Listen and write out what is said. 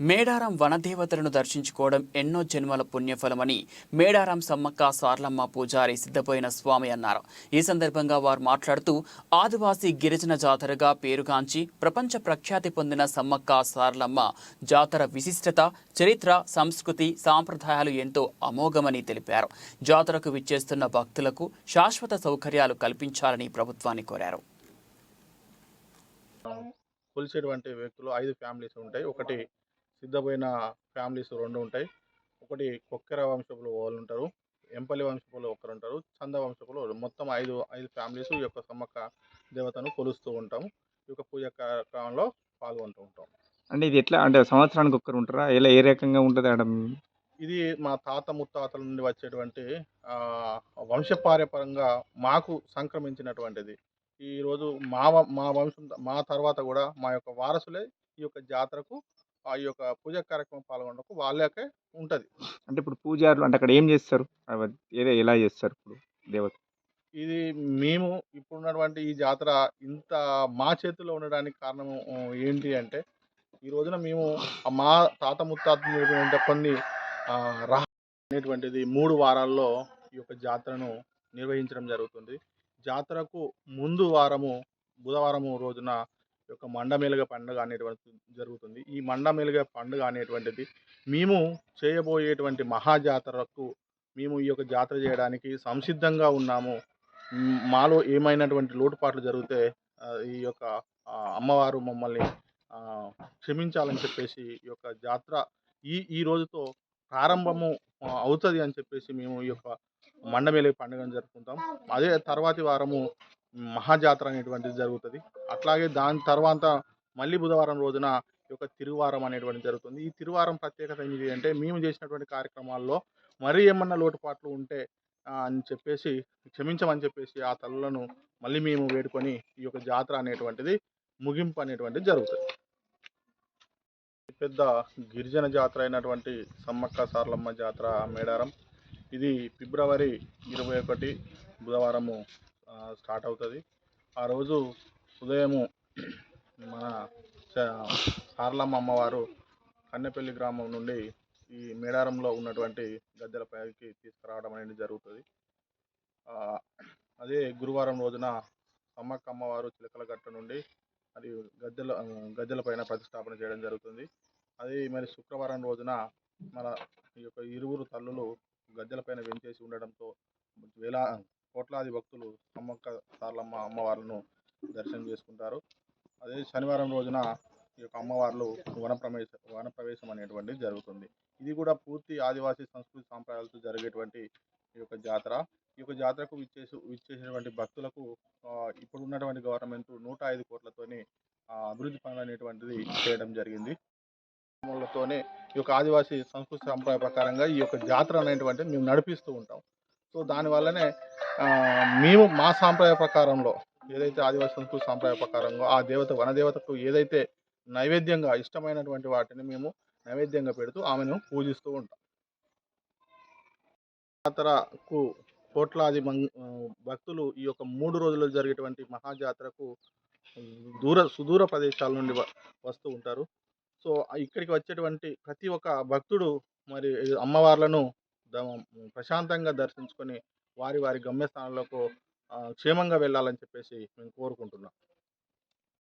మేడారం వనదేవతలను దర్శించుకోవడం ఎన్నో జన్మల పుణ్యఫలమని మేడారం సమ్మక్క సార్లమ్మ పూజారి సిద్ధపోయిన స్వామి అన్నారు. ఈ సందర్భంగా వారు మాట్లాడుతూ ఆదివాసీ గిరిజన జాతరగా పేరుగాంచి ప్రపంచ ప్రఖ్యాతి పొందిన సమ్మక్క సార్లమ్మ జాతర విశిష్టత చరిత్ర సంస్కృతి సాంప్రదాయాలు ఎంతో అమోఘమని తెలిపారు. జాతరకు విచ్చేస్తున్న భక్తులకు శాశ్వత సౌకర్యాలు కల్పించాలని ప్రభుత్వాన్ని కోరారు. కొలిచేటువంటి వ్యక్తులు ఐదు ఫ్యామిలీస్ ఉంటాయి. ఒకటి సిద్ధపోయిన ఫ్యామిలీస్ రెండు ఉంటాయి. ఒకటి కొక్కెర వంశపులు వాళ్ళు ఉంటారు. ఎంపల్లి వంశపులు ఒకరు ఉంటారు. చంద వంశపులు మొత్తం ఐదు ఐదు ఫ్యామిలీస్ ఈ యొక్క సమ్మక్క దేవతను కొలుస్తూ ఉంటాం ఈ యొక్క పూజ కార్యక్రమంలో పాల్గొంటూ ఉంటాం అంటే ఇది ఎట్లా అంటే సంవత్సరానికి ఒక్కరు ఉంటారా? ఎలా ఏ రకంగా ఉంటుంది ఆడ ఇది మా తాత ముత్తాతల నుండి వచ్చేటువంటి వంశపార్యపరంగా మాకు సంక్రమించినటువంటిది. ఈరోజు మా మా వంశం మా తర్వాత కూడా మా యొక్క వారసులే ఈ యొక్క జాతరకు ఆ యొక్క పూజ కార్యక్రమం పాల్గొనడానికి వాళ్ళకే ఉంటుంది. అంటే ఇప్పుడు పూజారులు అంటే అక్కడ ఏం చేస్తారు? ఏదే ఎలా చేస్తారు ఇప్పుడు దేవత? ఇది మేము ఇప్పుడున్నటువంటి ఈ జాతర ఇంత మా చేతిలో ఉండడానికి కారణం ఏంటి అంటే ఈ రోజున మేము మా తాత ముత్తాత కొన్ని రహ అనేటువంటిది మూడు వారాల్లో ఈ యొక్క జాతరను నిర్వహించడం జరుగుతుంది. జాతరకు ముందు వారము బుధవారము రోజున యొక్క మండమేలుగ పండుగ అనేటువంటి జరుగుతుంది. ఈ మండమేలుగ పండుగ అనేటువంటిది మేము చేయబోయేటువంటి మహాజాతరకు మేము ఈ యొక్క జాతర చేయడానికి సంసిద్ధంగా ఉన్నాము. మాలో ఏమైనటువంటి లోటుపాట్లు జరిగితే ఈ యొక్క అమ్మవారు మమ్మల్ని క్షమించాలని చెప్పేసి ఈ యొక్క జాతర ఈ ఈ రోజుతో ప్రారంభము అవుతుంది అని చెప్పేసి మేము ఈ యొక్క మండమేలి పండుగను జరుపుకుంటాం. అదే తర్వాతి వారము మహాజాతర అనేటువంటిది జరుగుతుంది. అట్లాగే దాని తర్వాత మళ్ళీ బుధవారం రోజున ఈ యొక్క తిరువారం అనేటువంటిది జరుగుతుంది. ఈ తిరువారం ప్రత్యేకత ఏంటి అంటే మేము చేసినటువంటి కార్యక్రమాల్లో మరీ ఏమన్నా లోటుపాట్లు ఉంటే అని చెప్పేసి క్షమించమని చెప్పేసి ఆ తల్లులను మళ్ళీ మేము వేడుకొని ఈ యొక్క జాతర అనేటువంటిది ముగింపు అనేటువంటిది జరుగుతుంది. పెద్ద గిరిజన జాతర అయినటువంటి సమ్మక్క సార్లమ్మ జాతర మేడారం. ఇది ఫిబ్రవరి ఇరవై ఒకటి బుధవారము స్టార్ట్ అవుతుంది. ఆ రోజు ఉదయము మన చ- సార్లమ్మ అమ్మవారు కన్నెపల్లి గ్రామం నుండి ఈ మేడారంలో ఉన్నటువంటి గద్దెల పైకి తీసుకురావడం అనేది జరుగుతుంది. అదే గురువారం రోజున సమ్మక్క అమ్మవారు చిలకలగట్ట నుండి అది గద్దెల గద్దెల పైన ప్రతిష్టాపన చేయడం జరుగుతుంది. అది మరి శుక్రవారం రోజున మన ఈ యొక్క ఇరువురు తల్లులు గద్దెల పైన వెంచేసి ఉండడంతో వేలా కోట్లాది భక్తులు అమ్మక్క సార్లమ్మ అమ్మవార్లను దర్శనం చేసుకుంటారు. అదే శనివారం రోజున ఈ యొక్క అమ్మవార్లు వనప్రవేశ వనప్రవేశం అనేటువంటిది జరుగుతుంది. ఇది కూడా పూర్తి ఆదివాసీ సంస్కృతి సాంప్రదాయాలతో జరిగేటువంటి ఈ యొక్క జాతర. ఈ యొక్క జాతరకు విచ్చేసి విచ్చేసినటువంటి భక్తులకు ఇప్పుడు ఉన్నటువంటి గవర్నమెంట్ నూట ఐదు కోట్లతోని అభివృద్ధి పనులు అనేటువంటిది చేయడం జరిగింది. తోనే ఈ యొక్క ఆదివాసీ సంస్కృతి సంప్రదాయ ప్రకారంగా ఈ యొక్క జాతర అనేటువంటిది మేము నడిపిస్తూ ఉంటాం. సో దానివల్లనే మేము మా సాంప్రదాయ ప్రకారంలో ఏదైతే ఆదివాసీ సంస్కృతి సాంప్రదాయ ప్రకారంగా ఆ దేవత వనదేవతకు ఏదైతే నైవేద్యంగా ఇష్టమైనటువంటి వాటిని మేము నైవేద్యంగా పెడుతూ ఆమెను పూజిస్తూ ఉంటాం. జాతరకు కోట్లాది మం భక్తులు ఈ యొక్క మూడు రోజులు జరిగేటువంటి మహాజాతరకు దూర సుదూర ప్రదేశాల నుండి వ- వస్తూ ఉంటారు. సో ఇక్కడికి వచ్చేటువంటి ప్రతి ఒక్క భక్తుడు మరి అమ్మవార్లను ప్రశాంతంగా దర్శించుకొని వారి వారి గమ్యస్థానాలకు క్షేమంగా వెళ్ళాలని చెప్పేసి మేము కోరుకుంటున్నాం.